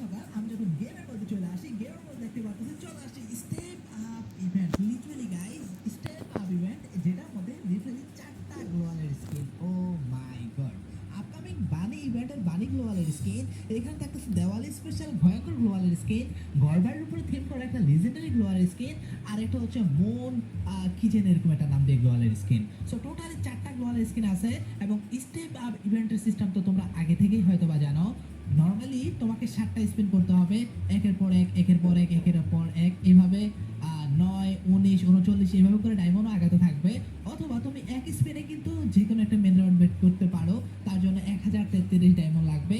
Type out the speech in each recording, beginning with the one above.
সকাল আমি যখন গেমের মধ্যে চলে আসি, গেমের মধ্যে দেখতে পাচ্ছি চলে আসছি step up event literally guys step up event যেটার মধ্যে লিটারালি চারটা গ্লোয়ালের skin oh my god upcoming bunny ইভেন্টের বানি গ্লোয়ালের স্কিন এখানে থাকতেছে দেওয়ালি স্পেশাল ভয়ঙ্কর গ্লোয়ালের স্কিন গড়বাড়ির উপরে থিম করা একটা লিজেন্ডারি গ্লোয়ালের স্কিন আর একটা হচ্ছে মন কিচেন এরকম একটা নাম দিয়ে গ্লোয়ালের স্কিন সো টোটালি চারটা গ্লোয়ালের স্কিন আছে এবং স্টেপ আপ ইভেন্টের সিস্টেম তো তোমরা আগে থেকেই হয়তো বা জানো। নর্মালি তোমাকে সাতটা স্পিন করতে হবে, একের পর এক, একের পর এক, একের পর এক এইভাবে নয়, উনিশ, উনচল্লিশ এইভাবে করে ডায়মন্ডও আগাতে থাকবে। অথবা তুমি এক স্পিনে কিন্তু যে কোনো একটা মেন রাউন্ড বেট করতে পারো, তার জন্য এক হাজার তেত্রিশ ডায়মন্ড লাগবে।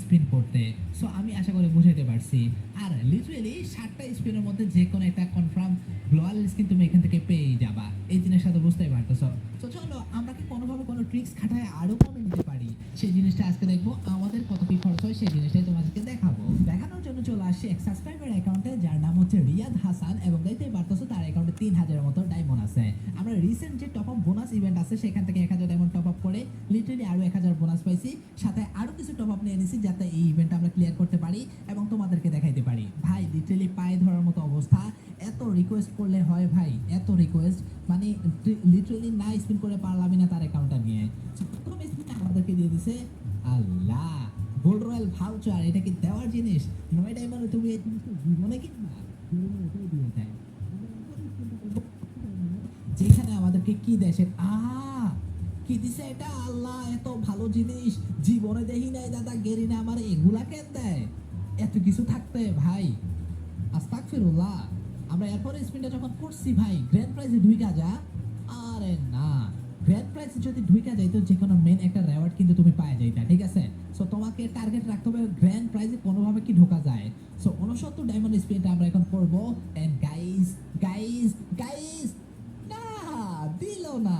স্পিন করতে। সো আমি আশা করি বুঝাইতে পারছি। আর লিটারেলি সাতটা স্পিনের মধ্যে যে কোনো একটা কনফার্ম গ্লোয়াল স্কিন তুমি এখান থেকে পেয়ে যাবা। এই জিনিসটা তো বুঝতেই পারতেছ। তো চলো, আমরা কি কোনোভাবে কোনো ট্রিক্স খাটায় আরও কমে নিতে পারি? সেই জিনিসটা আজকে দেখব। আমাদের কত কি খরচ হয় সেই জিনিসটাই তোমাদেরকে দেখাবো দেখানোর জন্য চলে আসছি এক সাবস্ক্রাইবার অ্যাকাউন্টে যার নাম হচ্ছে রিয়াদ হাসান এবং দেখতেই পারতেছো তার অ্যাকাউন্টে তিন হাজারের মতো ডায়মন্ড আছে আমরা রিসেন্ট যে টপ আপ বোনাস ইভেন্ট আছে, সেখান থেকে এক হাজার ডায়মন্ড টপ আপ করে লিটারালি আরও এক হাজার বোনাস পাইছি। সাথে আরও কিছু টপ আপ নিয়ে নিছি যাতে এই ইভেন্ট আমরা ক্লিয়ার করতে পারি এবং তোমাদেরকে দেখাইতে পারি। ভাই লিটারালি পায়ে ধরার মতো অবস্থা। এত রিকোয়েস্ট করলে হয় ভাই, এত রিকোয়েস্ট মানে লিটারালি না স্পিন করে পারলামই না তার অ্যাকাউন্টটা নিয়ে। প্রথম স্পিন আমাদেরকে দিয়ে দিছে আল্লাহ। গোল্ড রয়্যাল ভাউচার এটা কি দেওয়ার জিনিস? নয় ডায়মন্ডে তুমি এই জিনিসটা জীবনে কিনবা জীবনে দিয়ে দেয় যেখানে আমাদেরকে কি সে আ কি দিছে এটা? আল্লাহ, এত ভালো জিনিস। জীবনে দেখি নাই দাদা, গেরি না আমার, এগুলা কেন দেয়? এত কিছু থাকতে, ভাই। আস্তাক ফিরুল্লাহ আমরা এরপরে স্পিনটা যখন করছি, ভাই গ্র্যান্ড প্রাইজে ঢুইকা যা। আরে না। গ্র্যান্ড প্রাইজে যদি ঢুইকা যাই তো যে কোনো মেন একটা রেওয়ার্ড কিন্তু তুমি পাওয়া যাইতা, ঠিক আছে? সো তোমাকে টার্গেট রাখতে হবে গ্র্যান্ড প্রাইজে কোনোভাবে কি ঢোকা যায়? সো উনসত্তর ডায়মন্ড স্পিনটা আমরা এখন করব। এন্ড গাইস গাইস গাইস দিল না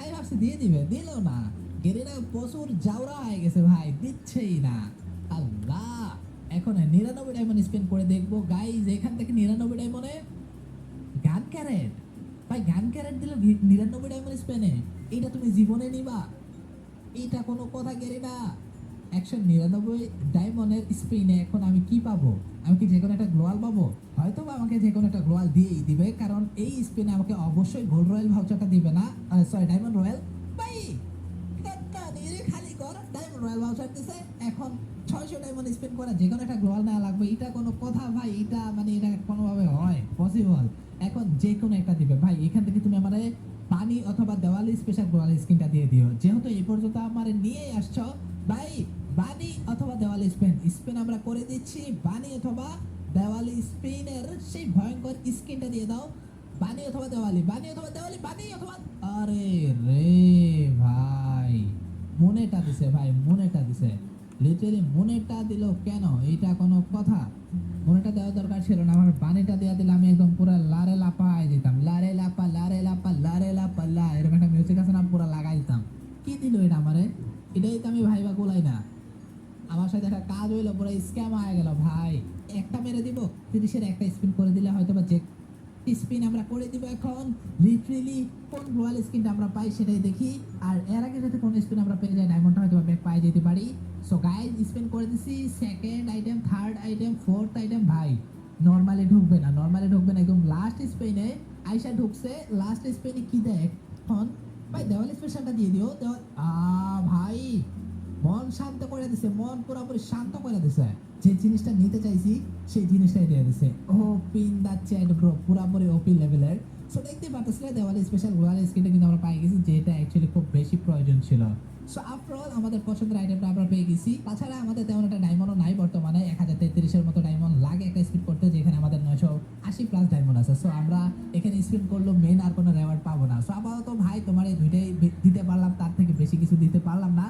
আমি ভাবছি দিয়ে দিবে। দিল না গেরিরা প্রচুর জাউরা হয়ে গেছে ভাই, দিচ্ছেই না। আল্লাহ। এখন নিরানব্বই ডায়মন্ড স্পেন্ড করে দেখব। গাইজ এখান থেকে নিরানব্বই ডায়মন্ডে গান ক্যারেট ভাই, গান ক্যারেট দিলে নিরানব্বই ডায়মন্ড স্পেনে এটা তুমি জীবনে নিবা। এটা কোনো কথা গেরি না একশো নিরানব্বই ডায়মন্ডের স্পিনে এখন আমি কি পাবো? আমি কি যে কোনো একটা গ্লোয়াল পাবো? হয়তো বা আমাকে যে কোনো একটা গ্লোয়াল দিয়েই দিবে, কারণ এই স্পিনে আমাকে অবশ্যই গোল্ড রয়্যাল ভাউচারটা দিবে না। সরি ডায়মন্ড রয়্যাল ভাই খালি কর ডায়মন্ড রয়্যাল ভাউচার দিছে। এখন ছয়শো ডায়মন্ড স্পেন্ড করে যে একটা গ্লোয়াল নেওয়া লাগবে। এটা কোনো কথা, ভাই, এটা মানে এটা কোনোভাবে হয় পসিবল এখন যে একটা দিবে। ভাই, এখান থেকে তুমি আমারে পানি অথবা দেওয়ালি স্পেশাল গ্লোয়াল স্কিনটা দিয়ে দিও। যেহেতু এই পর্যন্ত আমার নিয়ে আসছো, ভাই দেওয়ালি স্পেন। স্পেন আমরা করে দিচ্ছি। বানি অথবা দেওয়ালি স্পেনের সেই ভয়ঙ্কর স্কিনটা দিয়ে দাও। বানি অথবা দেওয়ালি বানি অথবা দেওয়ালি বানি অথবা আরে রে ভাই, মনেটা দিছে ভাই, মনেটা দিছে। লিটারি মনেটা দিল কেন? এইটা কোনো কথা? মনেটা দেওয়া দরকার ছিল না। আমার বানিটা দেওয়া দিলে আমি একদম পুরো লারে লাপা হয়ে যেতাম। লারে লাপা লারে লাপা লারে লাপা, লা, এরকম একটা মিউজিক আছে না, পুরো লাগাই দিতাম। কি দিল এটা আমারে? এটাই তো আমি ভাইবা কোলাই না। সাথে একটা কাজ হইল, পুরো স্ক্যাম হয়ে গেল। ভাই, একটা মেরে দিব, তিরিশের একটা স্পিন করে দিলে হয়তো বা যে স্পিন আমরা করে দিব এখন লিটারেলি কোন রয়্যাল স্কিনটা আমরা পাই সেটাই দেখি। আর এর আগে যাতে কোন স্পিন আমরা পেয়ে যাই ডায়মন্ডটা হয়তো ব্যাক পাই যেতে পারি। সো গাইজ স্পিন করে দিছি second item third item fourth item ভাই নর্মালি ঢুকবে না নর্মালি ঢুকবে না, একদম লাস্ট স্পেনে আইসা ঢুকছে লাস্ট স্পেনে কি দেয় এখন, ভাই, দেওয়াল স্পেশালটা দিয়ে দিও দেওয়াল ভাই মন শান্ত করে দিছে, মন পুরোপুরি শান্ত করে দিছে। যে জিনিসটা নিতে চাইছি, সেই জিনিসটাই দিয়ে দিছে। Oh pin the chat bro পুরোপুরি ওপি লেভেলের সো দেখতে পাচ্ছিলে দেওয়ালে স্পেশাল গোয়াল স্কিনটা কিন্তু আমরা পাই গেছি, যেটা অ্যাকচুয়ালি খুব বেশি প্রয়োজন ছিল। সো আফটার অল আমাদের পছন্দের আইটেমটা আমরা পেয়ে গেছি। তাছাড়া আমাদের তেমন একটা ডায়মন্ডও নাই বর্তমানে, এক হাজার তেত্রিশের মতো ডায়মন্ড লাগে একটা স্পিড করতে, যেখানে আমাদের নয়শো আশি প্লাস ডায়মন্ড আছে। সো আমরা এখানে স্পিড করল মেন আর কোনো রেওয়ার্ড পাবো না। সো আপাতত ভাই, তোমার এই দুইটাই দিতে পারলাম, তার থেকে বেশি কিছু দিতে পারলাম না।